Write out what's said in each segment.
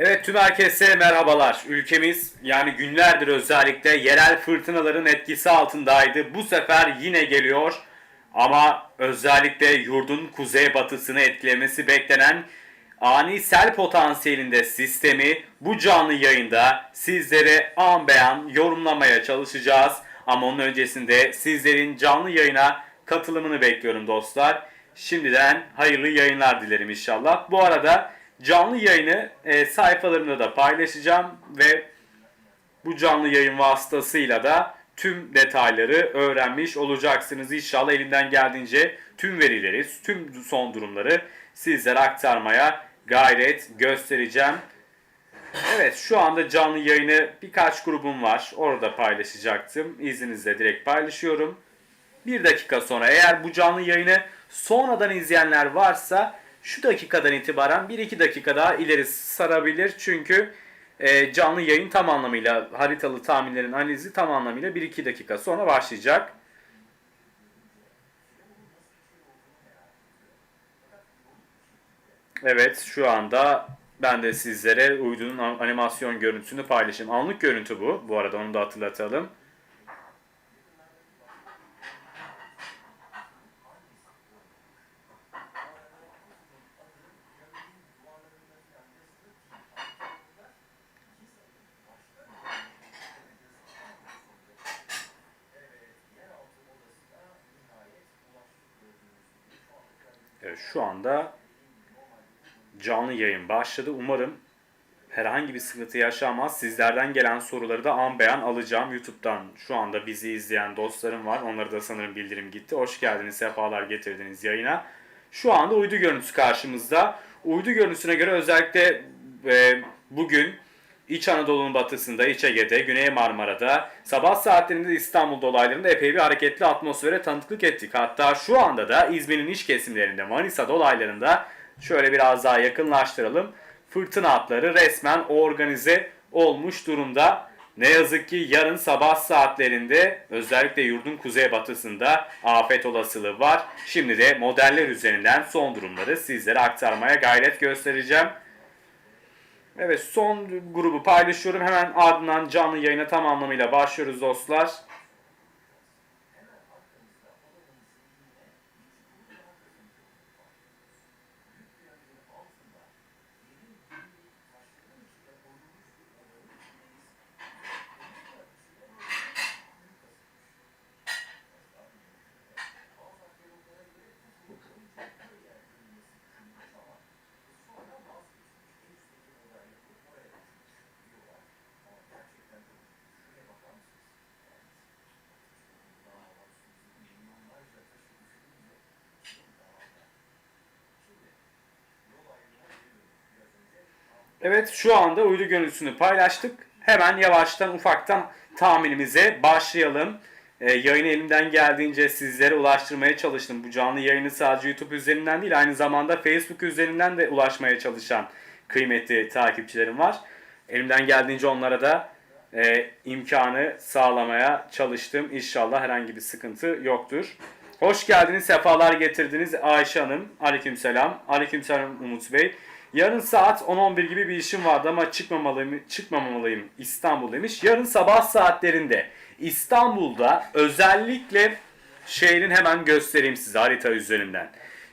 Evet tüm herkese merhabalar. Ülkemiz yani günlerdir özellikle yerel fırtınaların etkisi altındaydı. Bu sefer yine geliyor. Ama özellikle yurdun kuzeybatısını etkilemesi beklenen ani sel potansiyelinde sistemi bu canlı yayında sizlere an beyan yorumlamaya çalışacağız. Ama onun öncesinde sizlerin canlı yayına katılımını bekliyorum dostlar. Şimdiden hayırlı yayınlar dilerim inşallah. Bu arada canlı yayını e, sayfalarımda da paylaşacağım ve bu canlı yayın vasıtasıyla da tüm detayları öğrenmiş olacaksınız. İnşallah elimden geldiğince tüm verileri, tüm son durumları sizlere aktarmaya gayret göstereceğim. Evet şu anda canlı yayını birkaç grubum var. Orada paylaşacaktım. İzninizle direkt paylaşıyorum. Bir dakika sonra eğer bu canlı yayını sonradan izleyenler varsa şu dakikadan itibaren 1-2 dakika daha ileri sarabilir. Çünkü e, canlı yayın tam anlamıyla haritalı tahminlerin analizi tam anlamıyla 1-2 dakika sonra başlayacak. Evet şu anda ben de sizlere uydunun an- animasyon görüntüsünü paylaşayım. Anlık görüntü bu. Bu arada onu da hatırlatalım. Evet, şu anda canlı yayın başladı. Umarım herhangi bir sıkıntı yaşamaz. Sizlerden gelen soruları da an beyan alacağım. YouTube'dan şu anda bizi izleyen dostlarım var. Onlara da sanırım bildirim gitti. Hoş geldiniz, sefalar getirdiniz yayına. Şu anda uydu görüntüsü karşımızda. Uydu görüntüsüne göre özellikle e, bugün İç Anadolu'nun batısında, İç Ege'de, Güney Marmara'da, sabah saatlerinde de İstanbul dolaylarında epey bir hareketli atmosfere tanıklık ettik. Hatta şu anda da İzmir'in iç kesimlerinde, Manisa dolaylarında şöyle biraz daha yakınlaştıralım. Fırtına hatları resmen organize olmuş durumda. Ne yazık ki yarın sabah saatlerinde özellikle yurdun kuzeybatısında afet olasılığı var. Şimdi de modeller üzerinden son durumları sizlere aktarmaya gayret göstereceğim. Evet son grubu paylaşıyorum. Hemen ardından canlı yayına tam anlamıyla başlıyoruz dostlar. Evet şu anda uydu görüntüsünü paylaştık. Hemen yavaştan ufaktan tahminimize başlayalım. Ee, yayını elimden geldiğince sizlere ulaştırmaya çalıştım. Bu canlı yayını sadece YouTube üzerinden değil aynı zamanda Facebook üzerinden de ulaşmaya çalışan kıymetli takipçilerim var. Elimden geldiğince onlara da e, imkanı sağlamaya çalıştım. İnşallah herhangi bir sıkıntı yoktur. Hoş geldiniz, sefalar getirdiniz Ayşe Hanım. Aleykümselam. Aleykümselam Umut Bey. Yarın saat 10-11 gibi bir işim vardı ama çıkmamalıyım, çıkmamalıyım İstanbul demiş. Yarın sabah saatlerinde İstanbul'da özellikle şehrin hemen göstereyim size harita üzerinden.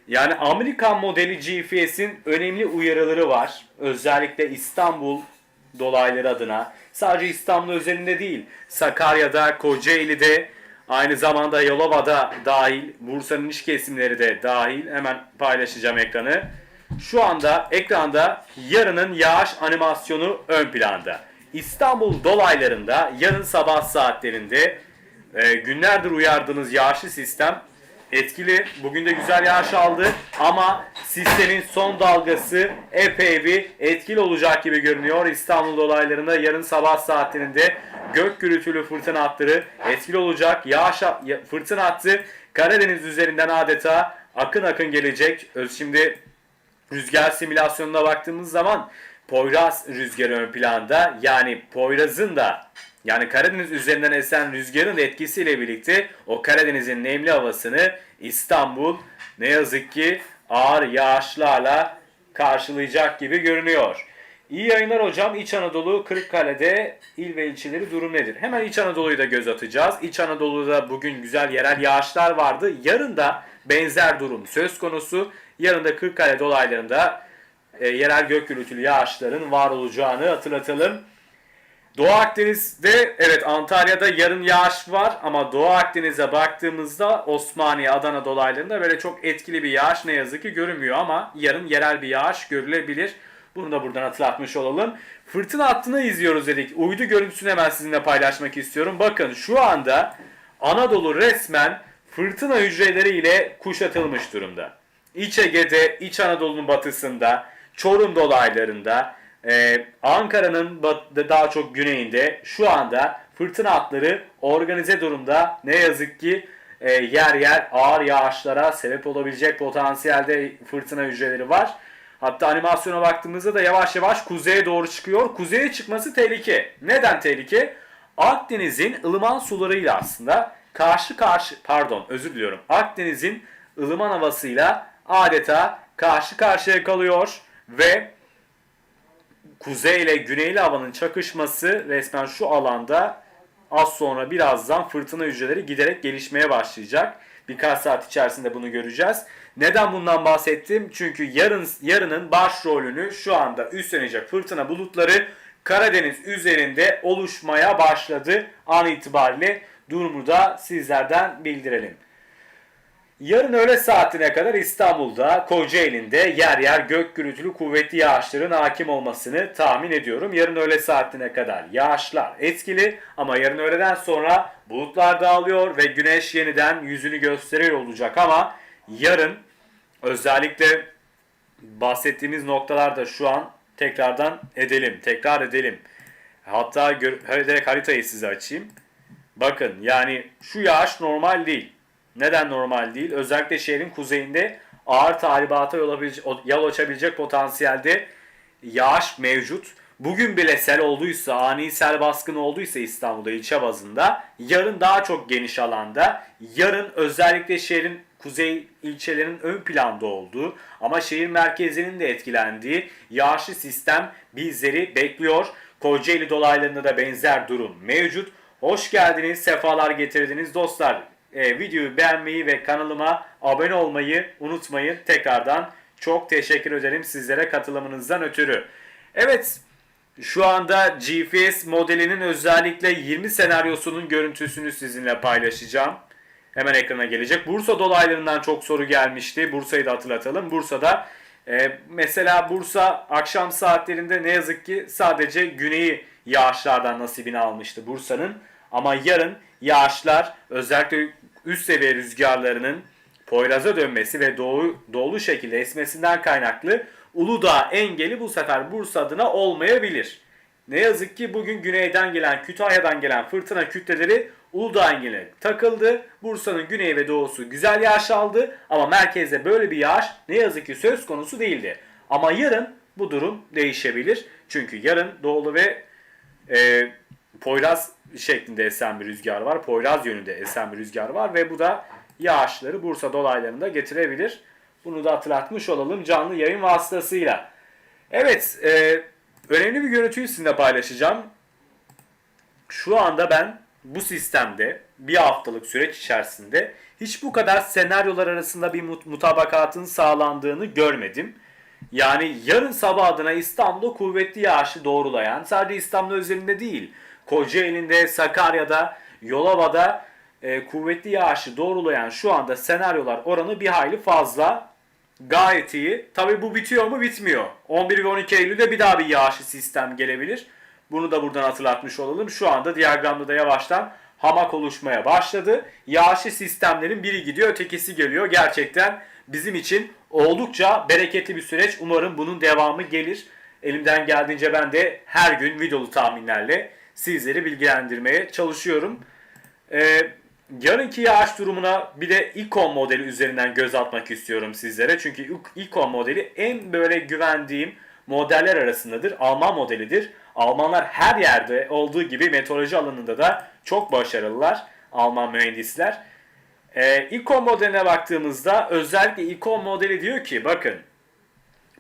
Yani Amerikan modeli GPS'in önemli uyarıları var. Özellikle İstanbul dolayları adına. Sadece İstanbul özelinde değil. Sakarya'da, Kocaeli'de, aynı zamanda Yalova'da dahil, Bursa'nın iç kesimleri de dahil. Hemen paylaşacağım ekranı. Şu anda ekranda yarının yağış animasyonu ön planda. İstanbul dolaylarında yarın sabah saatlerinde e, günlerdir uyardığınız yağışlı sistem etkili. Bugün de güzel yağış aldı ama sistemin son dalgası epey bir etkili olacak gibi görünüyor. İstanbul dolaylarında yarın sabah saatlerinde gök gürültülü fırtına hatları etkili olacak. Yağış fırtına hattı Karadeniz üzerinden adeta akın akın gelecek. Şimdi rüzgar simülasyonuna baktığımız zaman Poyraz rüzgarı ön planda. Yani Poyraz'ın da yani Karadeniz üzerinden esen rüzgarın etkisiyle birlikte o Karadeniz'in nemli havasını İstanbul ne yazık ki ağır yağışlarla karşılayacak gibi görünüyor. İyi yayınlar hocam. İç Anadolu, Kırıkkale'de il ve ilçeleri durum nedir? Hemen İç Anadolu'yu da göz atacağız. İç Anadolu'da bugün güzel yerel yağışlar vardı. Yarın da benzer durum söz konusu. Yarın da Kırıkkale dolaylarında e, yerel gök gürültülü yağışların var olacağını hatırlatalım. Doğu Akdeniz'de evet Antalya'da yarın yağış var ama Doğu Akdeniz'e baktığımızda Osmaniye, Adana dolaylarında böyle çok etkili bir yağış ne yazık ki görünmüyor ama yarın yerel bir yağış görülebilir. Bunu da buradan hatırlatmış olalım. Fırtına hattını izliyoruz dedik. Uydu görüntüsünü hemen sizinle paylaşmak istiyorum. Bakın şu anda Anadolu resmen fırtına hücreleriyle kuşatılmış durumda. İç Ege'de, İç Anadolu'nun batısında, Çorum dolaylarında, ee, Ankara'nın daha çok güneyinde şu anda fırtına hatları organize durumda. Ne yazık ki e, yer yer ağır yağışlara sebep olabilecek potansiyelde fırtına hücreleri var. Hatta animasyona baktığımızda da yavaş yavaş kuzeye doğru çıkıyor. Kuzeye çıkması tehlike. Neden tehlike? Akdeniz'in ılıman sularıyla aslında karşı karşı pardon özür diliyorum. Akdeniz'in ılıman havasıyla adeta karşı karşıya kalıyor ve kuzey ile güneyli havanın çakışması resmen şu alanda az sonra birazdan fırtına hücreleri giderek gelişmeye başlayacak. Birkaç saat içerisinde bunu göreceğiz. Neden bundan bahsettim? Çünkü yarın yarının başrolünü şu anda üstlenecek fırtına bulutları Karadeniz üzerinde oluşmaya başladı. An itibariyle durumu da sizlerden bildirelim. Yarın öğle saatine kadar İstanbul'da, Kocaeli'nde yer yer gök gürültülü kuvvetli yağışların hakim olmasını tahmin ediyorum. Yarın öğle saatine kadar yağışlar etkili ama yarın öğleden sonra bulutlar dağılıyor ve güneş yeniden yüzünü gösteriyor olacak ama yarın özellikle bahsettiğimiz noktalarda şu an tekrardan edelim, tekrar edelim. Hatta direkt haritayı size açayım. Bakın yani şu yağış normal değil. Neden normal değil? Özellikle şehrin kuzeyinde ağır tahribata yol, yol açabilecek potansiyelde yağış mevcut. Bugün bile sel olduysa, ani sel baskını olduysa İstanbul'da ilçe bazında, yarın daha çok geniş alanda, yarın özellikle şehrin kuzey ilçelerin ön planda olduğu ama şehir merkezinin de etkilendiği yağışlı sistem bizleri bekliyor. Kocaeli dolaylarında da benzer durum mevcut. Hoş geldiniz, sefalar getirdiniz dostlar. Ee, videoyu beğenmeyi ve kanalıma abone olmayı unutmayın. Tekrardan çok teşekkür ederim sizlere katılımınızdan ötürü. Evet, şu anda GPS modelinin özellikle 20 senaryosunun görüntüsünü sizinle paylaşacağım. Hemen ekrana gelecek. Bursa dolaylarından çok soru gelmişti. Bursa'yı da hatırlatalım. Bursa'da e, mesela Bursa akşam saatlerinde ne yazık ki sadece güneyi yağışlardan nasibini almıştı Bursa'nın. Ama yarın yağışlar özellikle üst seviye rüzgarlarının Poyraz'a dönmesi ve doğu, doğulu şekilde esmesinden kaynaklı Uludağ engeli bu sefer Bursa adına olmayabilir. Ne yazık ki bugün güneyden gelen, Kütahya'dan gelen fırtına kütleleri Uludağ engeline takıldı. Bursa'nın güneyi ve doğusu güzel yağış aldı ama merkezde böyle bir yağış ne yazık ki söz konusu değildi. Ama yarın bu durum değişebilir. Çünkü yarın doğulu ve e, Poyraz şeklinde esen bir rüzgar var. Poyraz yönünde esen bir rüzgar var ve bu da yağışları Bursa dolaylarında getirebilir. Bunu da hatırlatmış olalım canlı yayın vasıtasıyla. Evet, e, önemli bir görüntüyü sizinle paylaşacağım. Şu anda ben bu sistemde bir haftalık süreç içerisinde hiç bu kadar senaryolar arasında bir mut- mutabakatın sağlandığını görmedim. Yani yarın sabah adına İstanbul'da kuvvetli yağışı doğrulayan, sadece İstanbul özelinde değil, Kocaeli'nde, Sakarya'da, Yolova'da e, kuvvetli yağışı doğrulayan şu anda senaryolar oranı bir hayli fazla. Gayet iyi. Tabi bu bitiyor mu? Bitmiyor. 11 ve 12 Eylül'de bir daha bir yağışlı sistem gelebilir. Bunu da buradan hatırlatmış olalım. Şu anda diyagramda da yavaştan hamak oluşmaya başladı. Yağışlı sistemlerin biri gidiyor, ötekisi geliyor. Gerçekten bizim için oldukça bereketli bir süreç. Umarım bunun devamı gelir. Elimden geldiğince ben de her gün videolu tahminlerle sizleri bilgilendirmeye çalışıyorum. Ee, yarınki yağış durumuna bir de Icon modeli üzerinden göz atmak istiyorum sizlere. Çünkü Icon modeli en böyle güvendiğim modeller arasındadır. Alman modelidir. Almanlar her yerde olduğu gibi meteoroloji alanında da çok başarılılar. Alman mühendisler. Ee, Icon modeline baktığımızda özellikle Icon modeli diyor ki bakın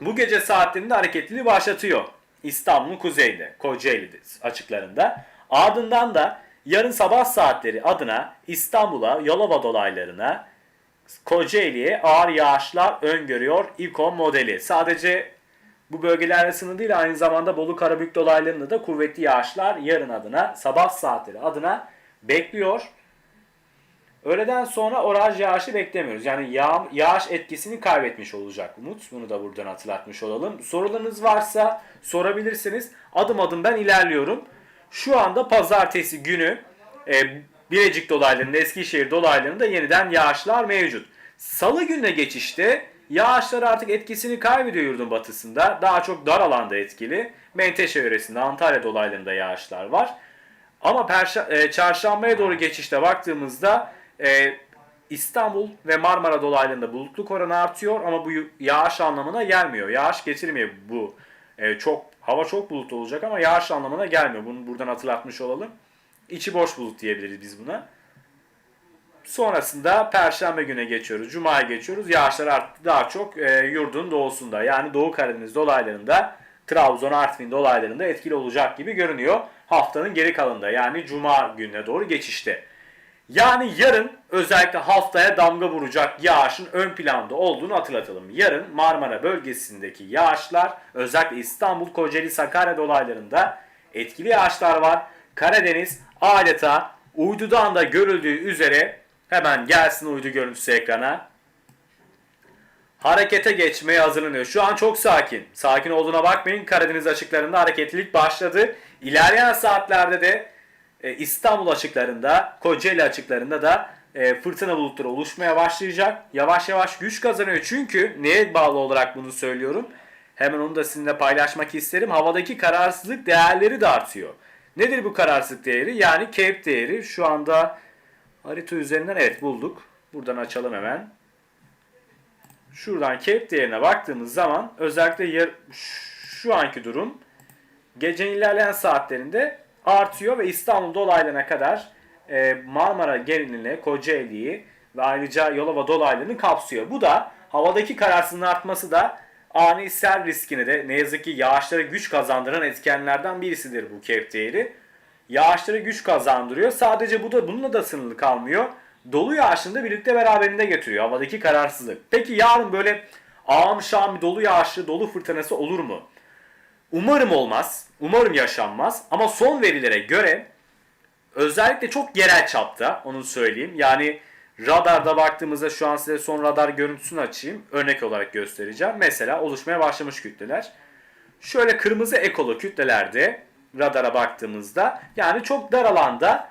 bu gece saatlerinde hareketliliği başlatıyor. İstanbul'un kuzeyinde, Kocaeli açıklarında. Ardından da yarın sabah saatleri adına İstanbul'a, Yalova dolaylarına, Kocaeli'ye ağır yağışlar öngörüyor İKOM modeli. Sadece bu bölgelerle sınırlı değil aynı zamanda Bolu Karabük dolaylarında da kuvvetli yağışlar yarın adına, sabah saatleri adına bekliyor. Öğleden sonra oraj yağışı beklemiyoruz. Yani yağ, yağış etkisini kaybetmiş olacak Umut. Bunu da buradan hatırlatmış olalım. Sorularınız varsa sorabilirsiniz. Adım adım ben ilerliyorum. Şu anda pazartesi günü e, Bilecik dolaylarında, Eskişehir dolaylarında yeniden yağışlar mevcut. Salı gününe geçişte yağışlar artık etkisini kaybediyor yurdun batısında. Daha çok dar alanda etkili. Menteşe yöresinde, Antalya dolaylarında yağışlar var. Ama perşa- e, çarşambaya doğru geçişte baktığımızda e, İstanbul ve Marmara dolaylarında bulutluk oranı artıyor ama bu yağış anlamına gelmiyor. Yağış getirmiyor bu. E, çok hava çok bulut olacak ama yağış anlamına gelmiyor. Bunu buradan hatırlatmış olalım. İçi boş bulut diyebiliriz biz buna. Sonrasında Perşembe güne geçiyoruz. Cuma'ya geçiyoruz. Yağışlar artık daha çok e, yurdun doğusunda yani Doğu Karadeniz dolaylarında Trabzon, Artvin dolaylarında etkili olacak gibi görünüyor. Haftanın geri kalanında yani Cuma gününe doğru geçişte. Yani yarın özellikle haftaya damga vuracak yağışın ön planda olduğunu hatırlatalım. Yarın Marmara bölgesindeki yağışlar özellikle İstanbul, Kocaeli, Sakarya dolaylarında etkili yağışlar var. Karadeniz adeta uydudan da görüldüğü üzere hemen gelsin uydu görüntüsü ekrana. Harekete geçmeye hazırlanıyor. Şu an çok sakin. Sakin olduğuna bakmayın. Karadeniz açıklarında hareketlilik başladı. İlerleyen saatlerde de e, İstanbul açıklarında, Kocaeli açıklarında da e, fırtına bulutları oluşmaya başlayacak. Yavaş yavaş güç kazanıyor. Çünkü neye bağlı olarak bunu söylüyorum? Hemen onu da sizinle paylaşmak isterim. Havadaki kararsızlık değerleri de artıyor. Nedir bu kararsızlık değeri? Yani Cape değeri şu anda harita üzerinden evet bulduk. Buradan açalım hemen. Şuradan Cape değerine baktığımız zaman özellikle yer, şu anki durum gecenin ilerleyen saatlerinde artıyor ve İstanbul dolaylarına kadar e, Marmara gerilimine Kocaeli'yi ve ayrıca Yolova dolaylarını kapsıyor. Bu da havadaki kararsızlığın artması da ani sel riskini de ne yazık ki yağışlara güç kazandıran etkenlerden birisidir bu kef değeri. Yağışlara güç kazandırıyor. Sadece bu da bununla da sınırlı kalmıyor. Dolu yağışını da birlikte beraberinde getiriyor havadaki kararsızlık. Peki yarın böyle ağam şam dolu yağışı, dolu fırtınası olur mu? Umarım olmaz. Umarım yaşanmaz. Ama son verilere göre özellikle çok yerel çapta onu söyleyeyim. Yani radarda baktığımızda şu an size son radar görüntüsünü açayım. Örnek olarak göstereceğim. Mesela oluşmaya başlamış kütleler. Şöyle kırmızı ekolu kütlelerde radara baktığımızda yani çok dar alanda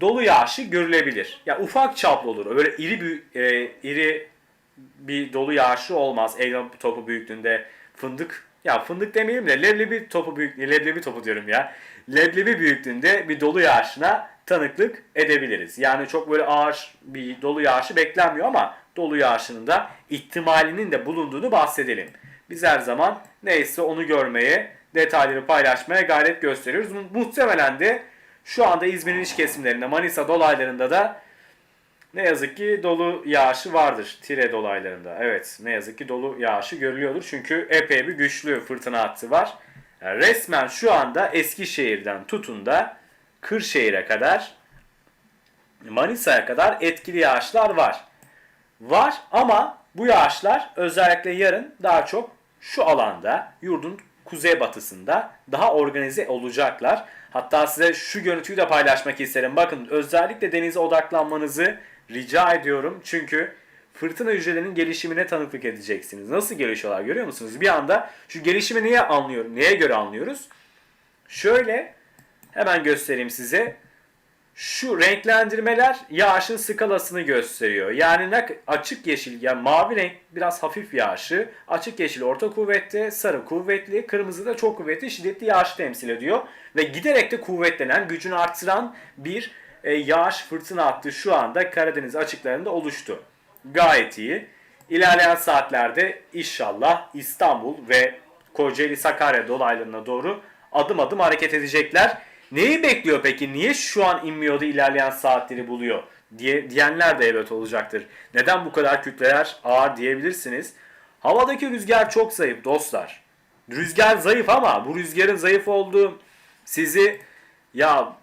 dolu yağışı görülebilir. Ya ufak çaplı olur. Böyle iri bir e, iri bir dolu yağışı olmaz. El topu büyüklüğünde fındık ya fındık demeyelim de leblebi topu büyük leblebi topu diyorum ya. Leblebi büyüklüğünde bir dolu yağışına tanıklık edebiliriz. Yani çok böyle ağır bir dolu yağışı beklenmiyor ama dolu yağışının da ihtimalinin de bulunduğunu bahsedelim. Biz her zaman neyse onu görmeye, detayları paylaşmaya gayret gösteriyoruz. Muhtemelen de şu anda İzmir'in iç kesimlerinde, Manisa dolaylarında da ne yazık ki dolu yağışı vardır tire dolaylarında. Evet ne yazık ki dolu yağışı görülüyordur. Çünkü epey bir güçlü fırtına hattı var. Yani resmen şu anda Eskişehir'den tutun da Kırşehir'e kadar Manisa'ya kadar etkili yağışlar var. Var ama bu yağışlar özellikle yarın daha çok şu alanda yurdun kuzeybatısında daha organize olacaklar. Hatta size şu görüntüyü de paylaşmak isterim. Bakın özellikle denize odaklanmanızı rica ediyorum. Çünkü fırtına hücrelerinin gelişimine tanıklık edeceksiniz. Nasıl gelişiyorlar görüyor musunuz? Bir anda şu gelişimi niye anlıyoruz? Neye göre anlıyoruz? Şöyle hemen göstereyim size. Şu renklendirmeler yağışın skalasını gösteriyor. Yani açık yeşil yani mavi renk biraz hafif yağışı, açık yeşil orta kuvvetli, sarı kuvvetli, kırmızı da çok kuvvetli, şiddetli yağış temsil ediyor ve giderek de kuvvetlenen, gücünü artıran bir e, yağış fırtına hattı şu anda Karadeniz açıklarında oluştu. Gayet iyi. İlerleyen saatlerde inşallah İstanbul ve Kocaeli Sakarya dolaylarına doğru adım adım hareket edecekler. Neyi bekliyor peki? Niye şu an inmiyordu ilerleyen saatleri buluyor? diye diyenler de evet olacaktır. Neden bu kadar kütleler ağır diyebilirsiniz. Havadaki rüzgar çok zayıf dostlar. rüzgar zayıf ama bu rüzgarın zayıf olduğu sizi ya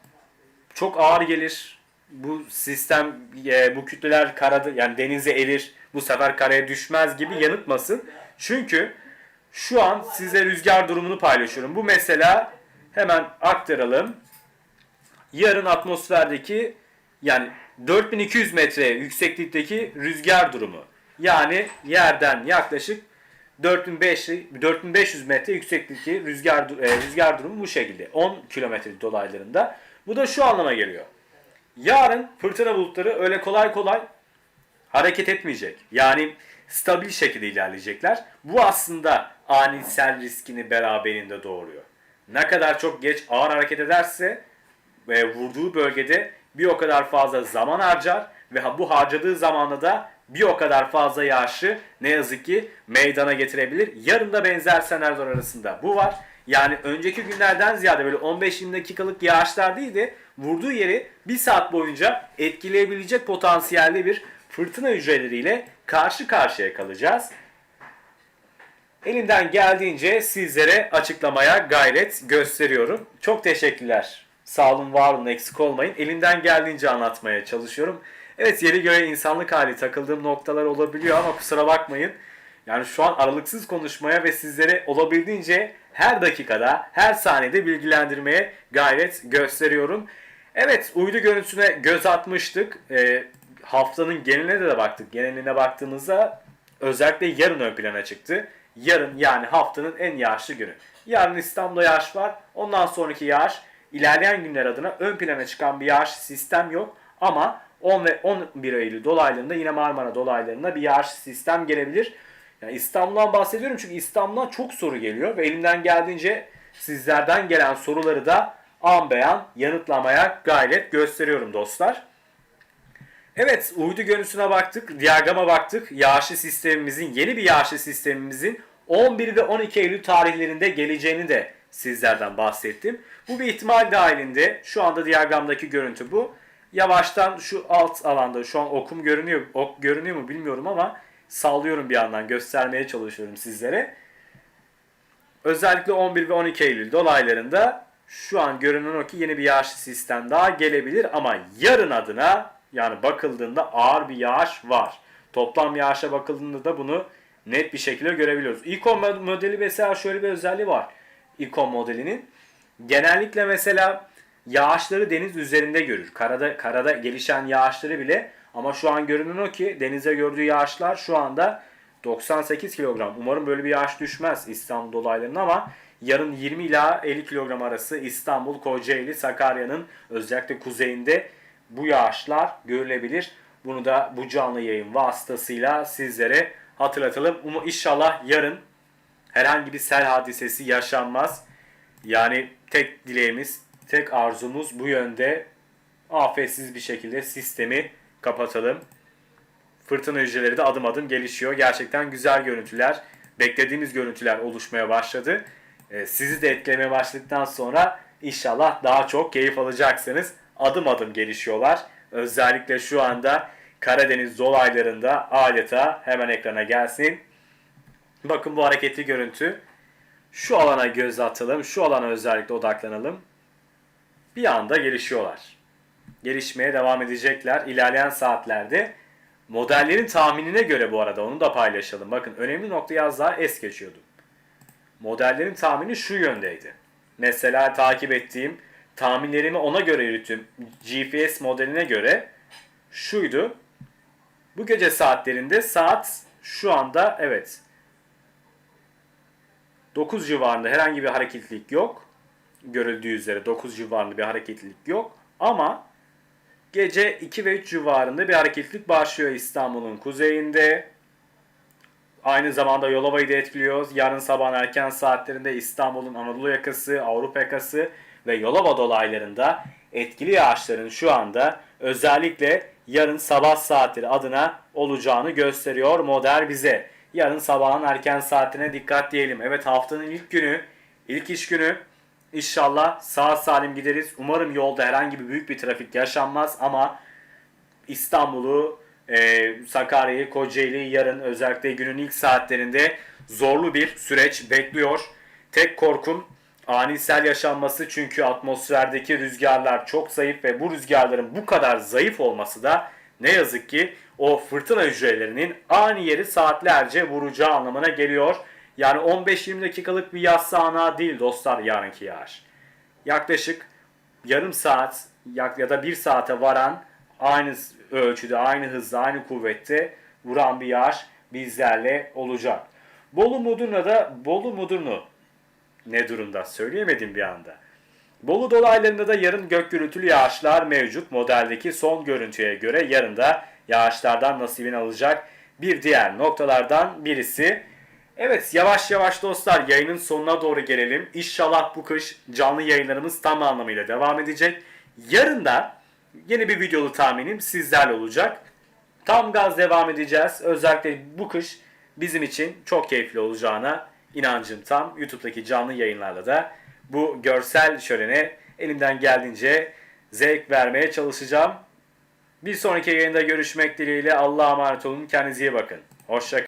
çok ağır gelir. Bu sistem e, bu kütleler karada yani denize erir. Bu sefer karaya düşmez gibi yanıltmasın. Çünkü şu an size rüzgar durumunu paylaşıyorum. Bu mesela hemen aktaralım. Yarın atmosferdeki yani 4200 metre yükseklikteki rüzgar durumu. Yani yerden yaklaşık 4500 4500 metre yükseklikteki rüzgar e, rüzgar durumu bu şekilde. 10 kilometre dolaylarında. Bu da şu anlama geliyor. Yarın fırtına bulutları öyle kolay kolay hareket etmeyecek. Yani stabil şekilde ilerleyecekler. Bu aslında ani sel riskini beraberinde doğuruyor. Ne kadar çok geç ağır hareket ederse ve vurduğu bölgede bir o kadar fazla zaman harcar ve bu harcadığı zamanda da bir o kadar fazla yağışı ne yazık ki meydana getirebilir. Yarın da benzer senaryolar arasında bu var. Yani önceki günlerden ziyade böyle 15-20 dakikalık yağışlar değil de vurduğu yeri bir saat boyunca etkileyebilecek potansiyelde bir fırtına hücreleriyle karşı karşıya kalacağız. Elimden geldiğince sizlere açıklamaya gayret gösteriyorum. Çok teşekkürler. Sağ olun, var olun, eksik olmayın. Elimden geldiğince anlatmaya çalışıyorum. Evet yeri göre insanlık hali takıldığım noktalar olabiliyor ama kusura bakmayın. Yani şu an aralıksız konuşmaya ve sizlere olabildiğince her dakikada, her saniyede bilgilendirmeye gayret gösteriyorum. Evet uydu görüntüsüne göz atmıştık. Ee, haftanın geneline de, de baktık. Geneline baktığımızda özellikle yarın ön plana çıktı. Yarın yani haftanın en yağışlı günü. Yarın İstanbul'da yağış var. Ondan sonraki yağış ilerleyen günler adına ön plana çıkan bir yağış sistem yok. Ama 10 ve 11 Eylül dolaylarında yine Marmara dolaylarında bir yağış sistem gelebilir. Yani İstanbul'dan bahsediyorum çünkü İstanbul'dan çok soru geliyor ve elimden geldiğince sizlerden gelen soruları da an beyan yanıtlamaya gayret gösteriyorum dostlar. Evet uydu görüntüsüne baktık, diyagrama baktık. Yağışlı sistemimizin, yeni bir yağışlı sistemimizin 11 ve 12 Eylül tarihlerinde geleceğini de sizlerden bahsettim. Bu bir ihtimal dahilinde şu anda diyagramdaki görüntü bu. Yavaştan şu alt alanda şu an okum görünüyor, ok görünüyor mu bilmiyorum ama sallıyorum bir yandan göstermeye çalışıyorum sizlere. Özellikle 11 ve 12 Eylül dolaylarında şu an görünen o ki yeni bir yağış sistem daha gelebilir ama yarın adına yani bakıldığında ağır bir yağış var. Toplam yağışa bakıldığında da bunu net bir şekilde görebiliyoruz. İkon modeli mesela şöyle bir özelliği var. İkon modelinin genellikle mesela yağışları deniz üzerinde görür. Karada karada gelişen yağışları bile ama şu an görünen o ki denize gördüğü yağışlar şu anda 98 kilogram. Umarım böyle bir yağış düşmez İstanbul dolaylarına ama yarın 20 ila 50 kilogram arası İstanbul, Kocaeli, Sakarya'nın özellikle kuzeyinde bu yağışlar görülebilir. Bunu da bu canlı yayın vasıtasıyla sizlere hatırlatalım. Umu inşallah yarın herhangi bir sel hadisesi yaşanmaz. Yani tek dileğimiz, tek arzumuz bu yönde afetsiz bir şekilde sistemi kapatalım. Fırtına hücreleri de adım adım gelişiyor. Gerçekten güzel görüntüler, beklediğimiz görüntüler oluşmaya başladı. Ee, sizi de etkilemeye başladıktan sonra inşallah daha çok keyif alacaksınız. Adım adım gelişiyorlar. Özellikle şu anda Karadeniz dolaylarında adeta hemen ekrana gelsin. Bakın bu hareketli görüntü. Şu alana göz atalım. Şu alana özellikle odaklanalım. Bir anda gelişiyorlar. Gelişmeye devam edecekler ilerleyen saatlerde. Modellerin tahminine göre bu arada onu da paylaşalım. Bakın önemli noktayı az daha es geçiyordum. Modellerin tahmini şu yöndeydi. Mesela takip ettiğim tahminlerimi ona göre yürüttüm. GPS modeline göre şuydu. Bu gece saatlerinde saat şu anda evet 9 civarında herhangi bir hareketlilik yok. Görüldüğü üzere 9 civarında bir hareketlilik yok. Ama gece 2 ve 3 civarında bir hareketlilik başlıyor İstanbul'un kuzeyinde. Aynı zamanda Yolova'yı da etkiliyor. Yarın sabah erken saatlerinde İstanbul'un Anadolu yakası, Avrupa yakası ve Yolova dolaylarında etkili yağışların şu anda özellikle yarın sabah saatleri adına olacağını gösteriyor model bize. Yarın sabahın erken saatine dikkat diyelim. Evet haftanın ilk günü, ilk iş günü. İnşallah sağ salim gideriz. Umarım yolda herhangi bir büyük bir trafik yaşanmaz ama İstanbul'u, e, Sakarya'yı, Kocaeli'yi yarın özellikle günün ilk saatlerinde zorlu bir süreç bekliyor. Tek korkum ani sel yaşanması çünkü atmosferdeki rüzgarlar çok zayıf ve bu rüzgarların bu kadar zayıf olması da ne yazık ki o fırtına hücrelerinin ani yeri saatlerce vuracağı anlamına geliyor. Yani 15-20 dakikalık bir yaz sağanağı değil dostlar yarınki yağış. Yaklaşık yarım saat ya da bir saate varan aynı ölçüde, aynı hızda, aynı kuvvette vuran bir yağış bizlerle olacak. Bolu Mudurnu'da Bolu Mudurnu ne durumda söyleyemedim bir anda. Bolu dolaylarında da yarın gök gürültülü yağışlar mevcut. Modeldeki son görüntüye göre yarın da yağışlardan nasibini alacak bir diğer noktalardan birisi. Evet yavaş yavaş dostlar yayının sonuna doğru gelelim. İnşallah bu kış canlı yayınlarımız tam anlamıyla devam edecek. Yarın da yeni bir videolu tahminim sizlerle olacak. Tam gaz devam edeceğiz. Özellikle bu kış bizim için çok keyifli olacağına inancım tam. YouTube'daki canlı yayınlarla da bu görsel şölene elimden geldiğince zevk vermeye çalışacağım. Bir sonraki yayında görüşmek dileğiyle Allah'a emanet olun. Kendinize iyi bakın. Hoşça